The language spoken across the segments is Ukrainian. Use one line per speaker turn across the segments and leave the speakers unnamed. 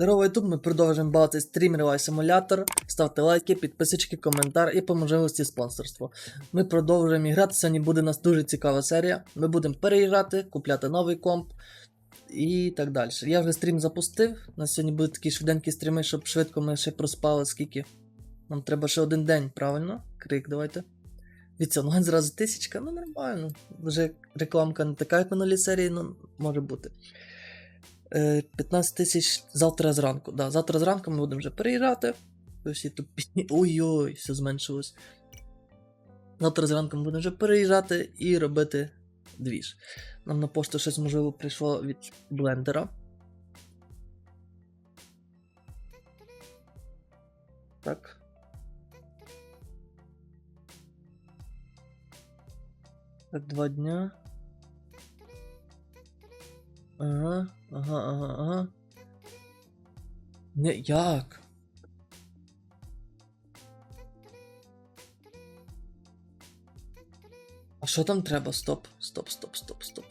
Здорово, YouTube, ми продовжуємо бавити стрім Real Simulator. Ставте лайки, підписочки, коментар і по можливості спонсорство. Ми продовжуємо грати. Сьогодні буде у нас дуже цікава серія. Ми будемо переїжджати, купляти новий комп і так далі. Я вже стрім запустив. У нас сьогодні будуть такі швиденькі стріми, щоб швидко ми ще проспали скільки. Нам треба ще один день, правильно? Крик, давайте. Дивіться, онлайн зразу тисячка, ну нормально. Вже рекламка не така, як минулі серії, ну може бути. Е, 15 тисяч завтра зранку. Да, завтра зранку ми будемо вже переїжджати. Всі тупі. Ой-ой, все зменшилось. Завтра зранку ми будемо вже переїжджати і робити двіж. Нам на пошту щось можливо прийшло від блендера. Так. Так, два дня. Ага, ага, ага, ага. Не, як? А що там треба? Стоп, стоп, стоп, стоп, стоп.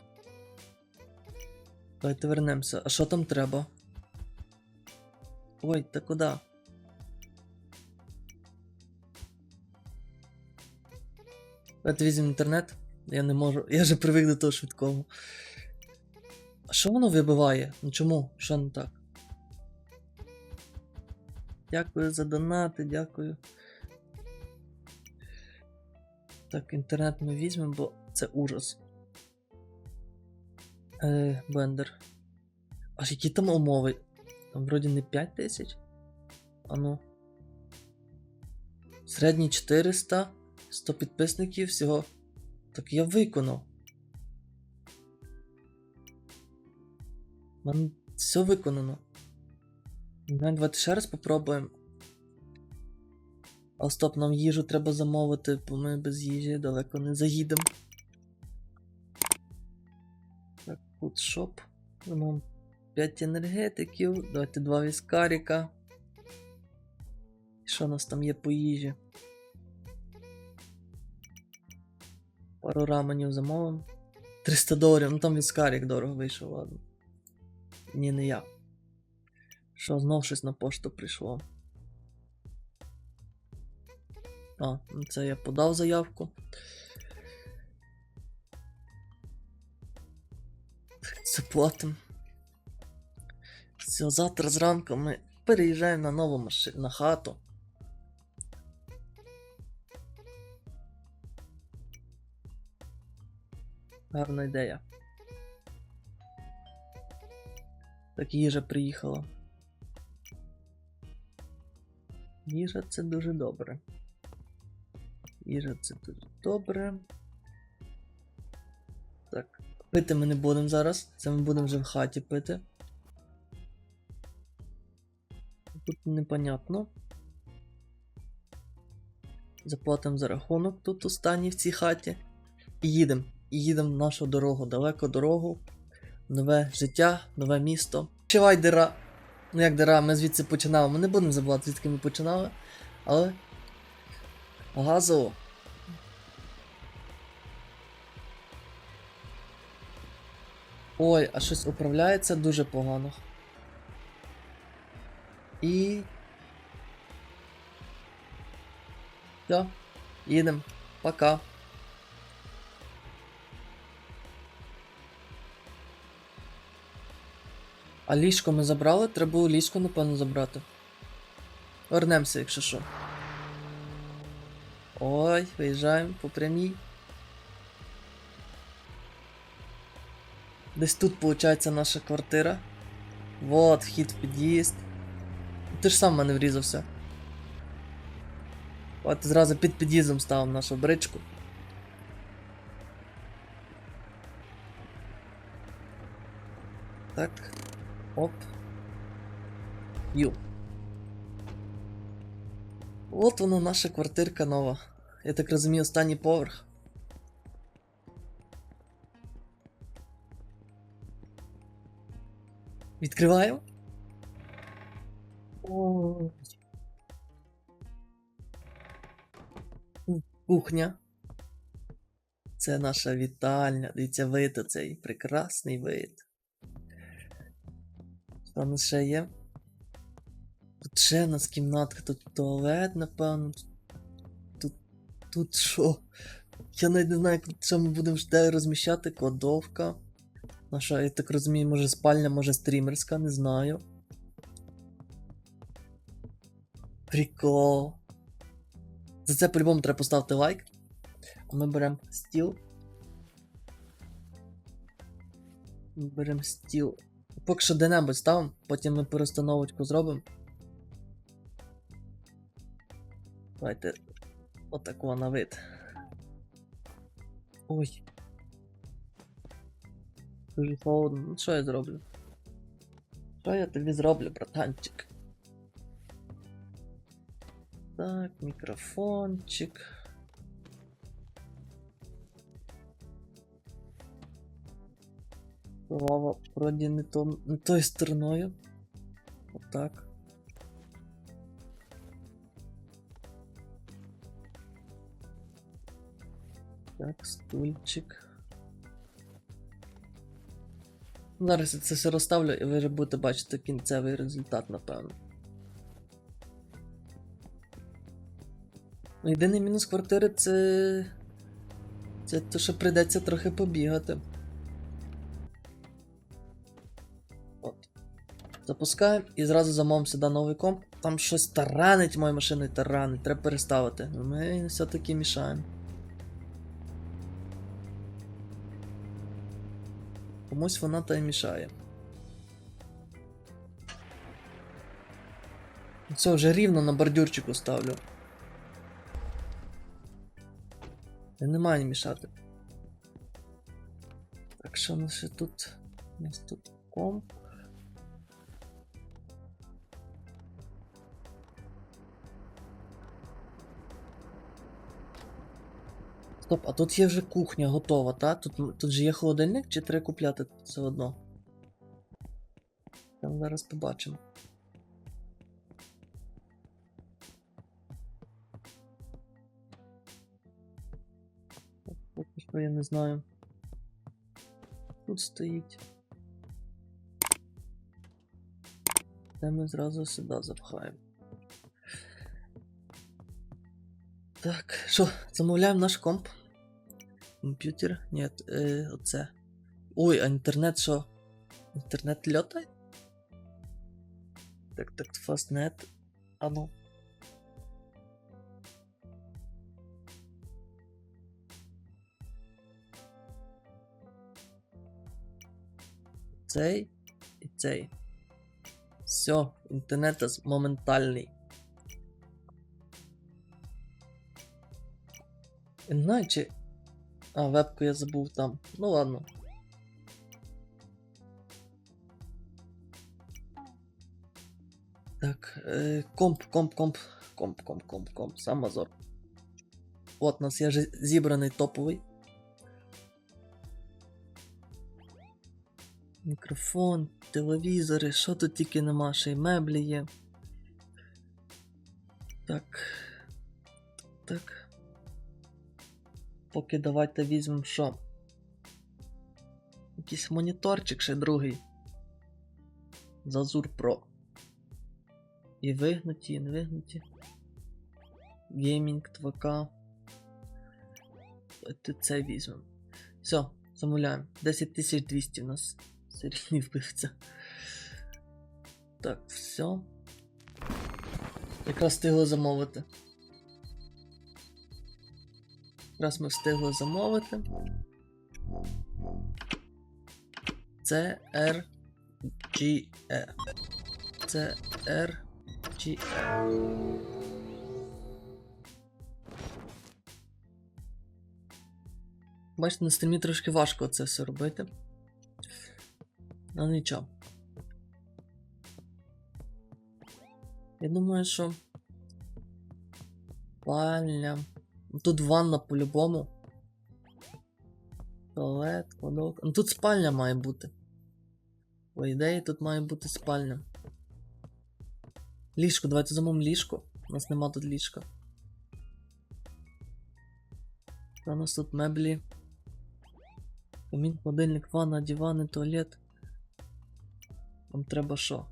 Давайте вернемося. А що там треба? Ой, та куди? Давайте візьмемо інтернет. Я не можу. Я вже привик до того швидкого. А що воно вибиває? Ну чому? Що не так? Дякую за донати, дякую. Так, інтернет ми візьмемо, бо це ужас. Е, Блендер. Аж які там умови? Там вроді не 5 тисяч? А ну. Середній 400, 100 підписників всього. Так я виконав. Мене все виконано. Ну, давайте ще раз попробуємо. А стоп, нам їжу треба замовити, бо ми без їжі далеко не заїдемо. Так, фудшоп. Нам 5 енергетиків. Давайте 2 віскаріка. Що у нас там є по їжі? Пару раменів замовимо. 300 доларів, ну там віскарік дорого вийшов, ладно. Ні, не я. Що, знов щось на пошту прийшло. А, ну це я подав заявку. Заплатимо. Все, завтра зранку ми переїжджаємо на нову машину, на хату. Гарна ідея. Так їжа приїхала. Їжа це дуже добре. Їжа це дуже добре. Так, пити ми не будемо зараз. Це ми будемо вже в хаті пити. Тут непонятно. Заплатимо за рахунок тут останній в цій хаті. І їдемо. І їдемо в нашу дорогу, далеко дорогу. Нове життя, нове місто. Чувай дира. Ну як дира, ми звідси починали. Ми не будемо забувати, звідки ми починали. Але. Газово. Ой, а щось управляється дуже погано. І. Все, їдемо. Пока. А ліжко ми забрали? Треба було ліжко, напевно, забрати. Вернемося, якщо що. Ой, виїжджаємо по прямій. Десь тут, виходить, наша квартира. Вот, вхід в під'їзд. Ти ж сам в мене врізався. От зразу під під'їздом ставимо нашу бричку. Так. Оп. Ю. От вона наша квартирка нова. Я так розумію, останній поверх. Відкриваємо? Кухня. Це наша вітальня. Дивіться, вид оцей прекрасний вид. У нас ще є? Тут ще в нас кімнатка, тут туалет, напевно. Тут. Тут що? Я навіть не знаю, що ми будемо де розміщати. Кладовка. Наша, я так розумію, може спальня, може стрімерська, не знаю. Прикол. За це по-любому треба поставити лайк. А ми беремо стіл. Ми беремо стіл. Поки що де-небудь ставимо, потім ми перестановочку зробимо. Давайте отако на вид. Ой. Дуже холодно. Ну що я зроблю? Що я тобі зроблю, братанчик? Так, мікрофончик. Лава вроді не, то, не тою стороною. Отак. Так, стульчик. Зараз я це все розставлю і ви вже будете бачити кінцевий результат, напевно. Ну, Єдиний мінус квартири це. Це те, що прийдеться трохи побігати. Запускаємо і зразу замовимо сюди новий комп. Там щось таранить мою машину і таранить, треба переставити. Ми все-таки мішаємо. Комусь вона та й мішає. Все, вже рівно на бордюрчику ставлю. Я не маю мішати. Так що у нас ще тут. У нас тут комп. Стоп, а тут є вже кухня готова, та? Тут, тут же є холодильник чи треба купляти все одно? Там зараз побачимо. Так, Поки що я не знаю. Тут стоїть. Це ми зразу сюди запхаємо. Так, що, замовляємо наш комп. Комп'ютер? Ні, е, оце. Ой, а інтернет що? Інтернет льотає? Так, так, фастнет. А ну. Цей і цей. Все, інтернет моментальний. Іначе. А, вебку я забув там. Ну ладно. Так, е, комп, комп, комп, комп, комп, комп, комп, сам Мазор. От, у нас є зібраний топовий. Мікрофон, телевізори, що тут тільки нема, ще й меблі є. Так. Так. Поки давайте візьмемо що. Якийсь моніторчик ще другий. Зазур Pro. І вигнуті, і не вигнуті. Геймінг 2К. Давайте це візьмемо. Все, замовляємо. 10200 у нас серійний вбивця. Так, все. Якраз встигли замовити. Якраз ми встигли замовити. Це RGE. Це RGE. Бачите, на стрімі трошки важко це все робити. Але нічого. Я думаю, що. Пальня. Тут ванна по-любому. Туалет, кладовка. Ну тут спальня має бути. По ідеї, тут має бути спальня. Ліжко, давайте замовимо ліжко. У нас нема тут ліжка. Що у нас тут меблі? Камін, холодильник, ванна, дивани, туалет. Нам треба що?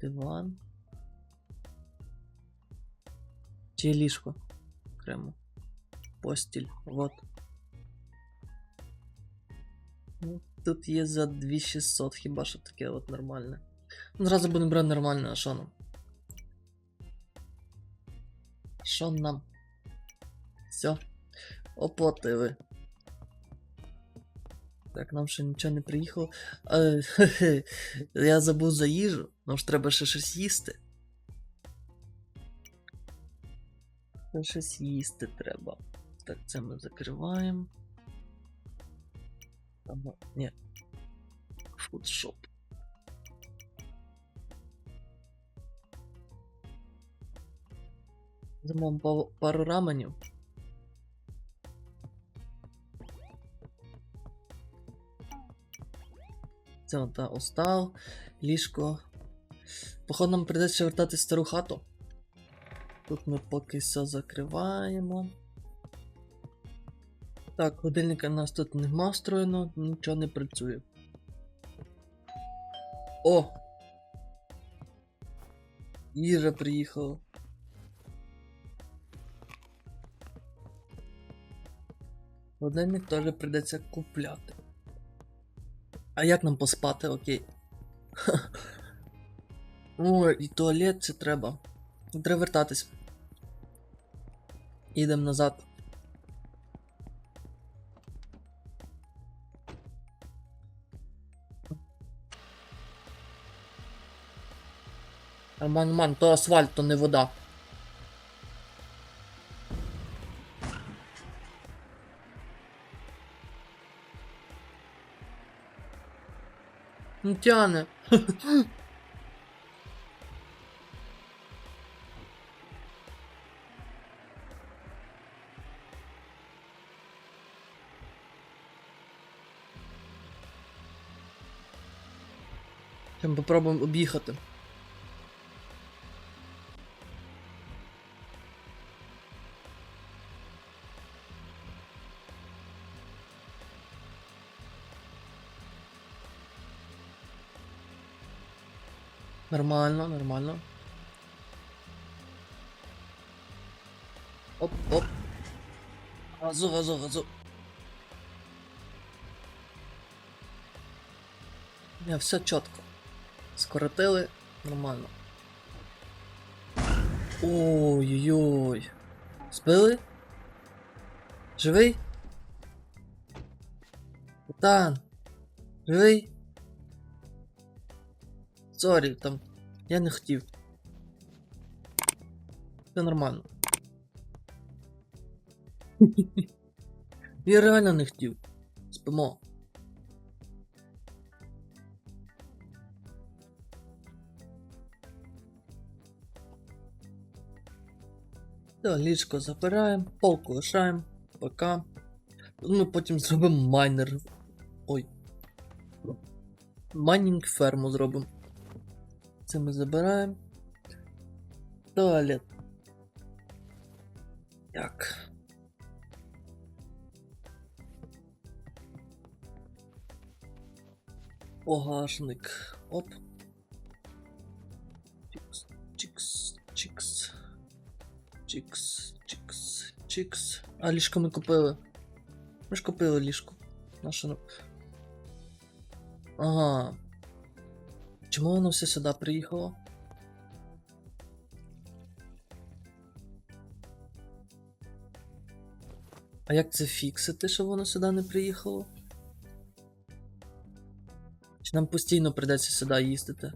Диван. Чи ліжко? Окремо. Постіль. Вот. Ну, тут є за 2600, хіба що таке от нормальне. Ну, зразу будемо брати нормальне, а що нам? Що нам? Все. Оплатили. Так, нам ще нічого не приїхало. Е, хе-хе, Я забув за їжу, нам ж треба ще щось їсти. Щось їсти треба. Так, це ми закриваємо. Там, ні. Фудшоп. Замовимо пару раменів. Це та, устал, ліжко. Походу нам прийдеться вертати стару хату. Тут ми поки все закриваємо. Так, годинника у нас тут нема встроєно, нічого не працює. О! Їжа приїхала. Годинник теж прийдеться купляти. А як нам поспати, окей? Ой, і туалет це треба. Треба вертатись. Ідемо назад. Ман, ман, то асфальт, то не вода. Не тяне. Попробуємо об'їхати. Нормально, нормально. Оп, оп. Газу, газу, газу. Не, все чітко. Скоротили, нормально. Ой-ой-ой. Збили? Живий? Капітан. Живий? Сорі, там. Я не хотів. Все нормально. Я реально не хотів. Спимо. Так, ліжко забираємо, полку лишаємо, пока. Ми потім зробимо майнер. Ой. Майнінг ферму зробимо. Це ми забираємо. Туалет. Так. Погашник. Оп. Чикс, чикс, чикс. Чикс, чикс, чикс. А ліжко ми купили. Ми ж купили ліжко. Наше. на- Ага. Чому воно все сюди приїхало? А як це фіксити, що воно сюди не приїхало? Чи нам постійно прийдеться сюди їздити?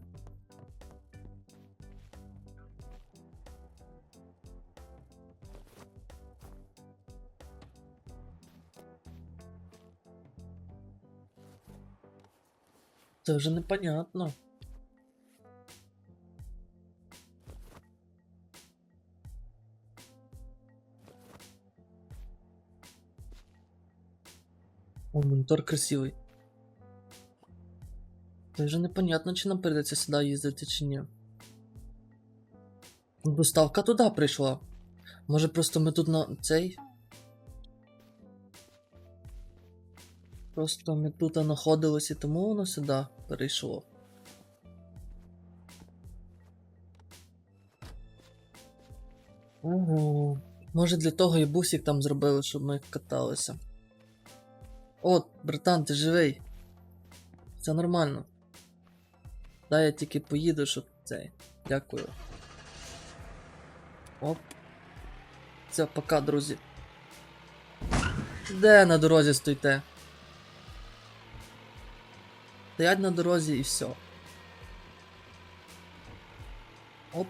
Це вже непонятно. О, монітор красивий. Це вже непонятно, чи нам прийдеться сюди їздити, чи ні. Доставка туди прийшла. Може просто ми тут на цей. Просто ми тут знаходились і тому воно сюди перейшло. Ого. Може для того і бусик там зробили, щоб ми каталися. От, братан, ти живий. Все нормально. Дай я тільки поїду, щоб цей. Дякую. Оп. Все, пока, друзі. Де на дорозі стоїте? Стоять на дорозі і все. Оп.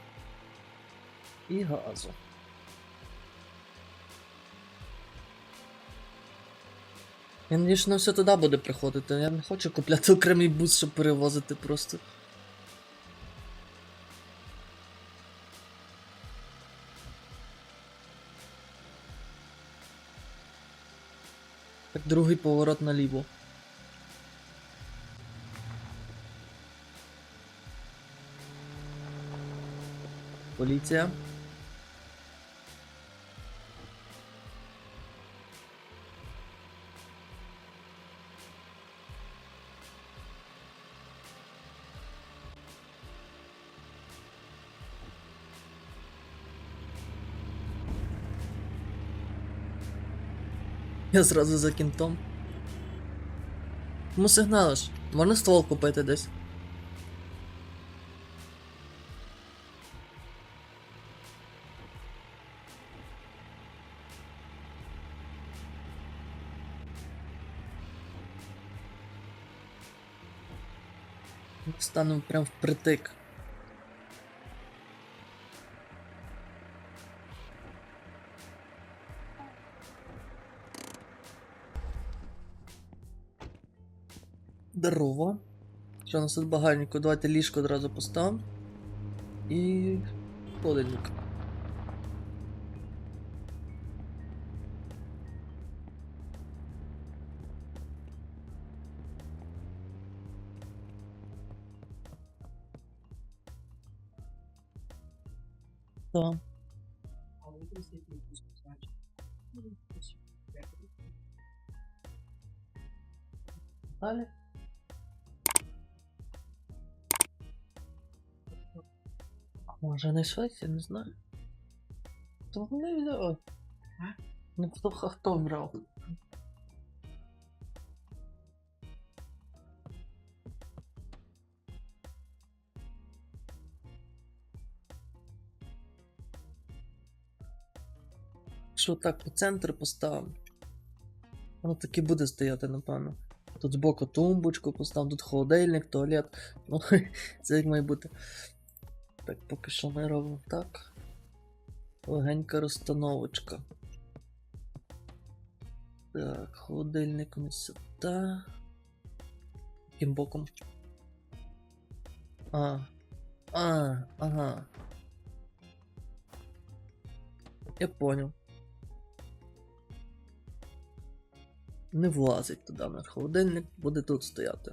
І газу. Я надіюсь, що все туди буде приходити. Я не хочу купляти окремий бус, щоб перевозити просто. Так, другий поворот наліво. Поліція. Я зразу за кінтом. Кому сигналиш? Можна ствол купити десь. Станемо прям впритик. Здорово. Що у нас тут багальнику? Давайте ліжко одразу поставимо. І. холодильник. Так. Може швидше, не знаю. То не взяв. Ну хто хто брав? Що так по центру поставимо? Воно так і буде стояти, напевно. Тут збоку тумбочку постав, тут холодильник, туалет. Ну, це як має бути. Так, поки що ми робимо так. Легенька розстановочка. Так, холодильник нас сюди. Яким боком? А. А, ага. Я понял. Не влазить туди наш холодильник, буде тут стояти.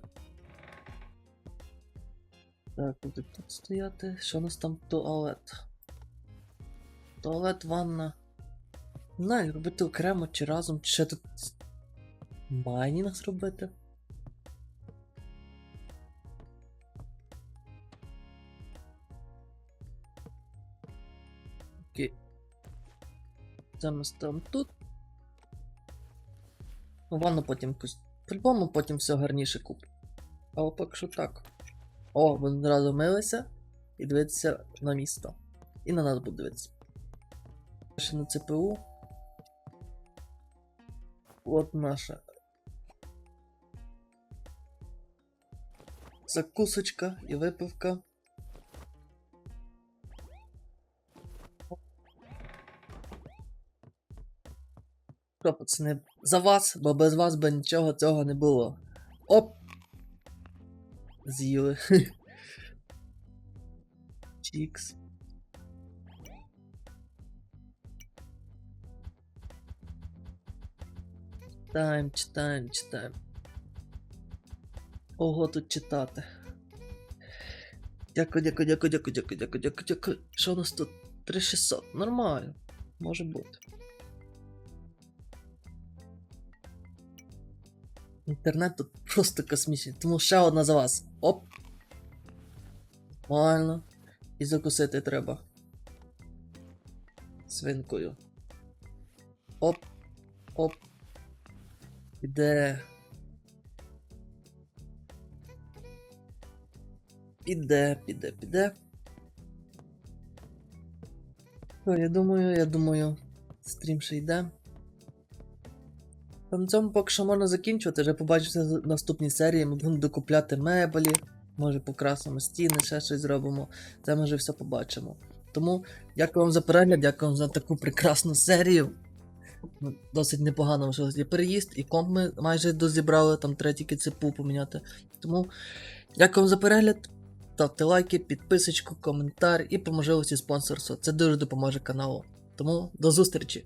Так, буде тут стояти. Що у нас там туалет? Туалет, ванна. Не робити окремо чи разом, чи ще тут майнінг зробити. Окей. Це ми ставимо тут. Ну, ванну потім. По-любому потім все гарніше куплю. А поки що так. О, вони одразу милися і дивитися на місто. І на нас буде дивитися. Ще на ЦПУ. От наша. Закусочка і випивка. Що, пацани, за вас, бо без вас би нічого цього не було. Оп! З'їли. Чікс. Читаємо, читаємо, читаємо. Ого, тут читати. Дякую, дякую, дякую, дякую, дякую, дякую, дякую, дякую. Що у нас тут? 3600. Нормально. Може бути. Інтернет тут просто космічний, тому ще одна за вас. Оп. Нормально. І закусити треба. свинкою. Оп. Оп. Піде. Піде, піде, піде. Ну, я думаю, я думаю, стрім ще йде. На цьому поки що можна закінчувати, вже побачимося в наступній серії. Ми будемо докупляти меблі, може покрасимо стіни, ще щось зробимо. Це ми вже все побачимо. Тому дякую вам за перегляд, дякую вам за таку прекрасну серію. Досить непогано є переїзд, і комп ми майже дозібрали, там треба тільки цепу поміняти. Тому дякую вам за перегляд. Ставте лайки, підписочку, коментар і по можливості спонсорство. Це дуже допоможе каналу. Тому до зустрічі!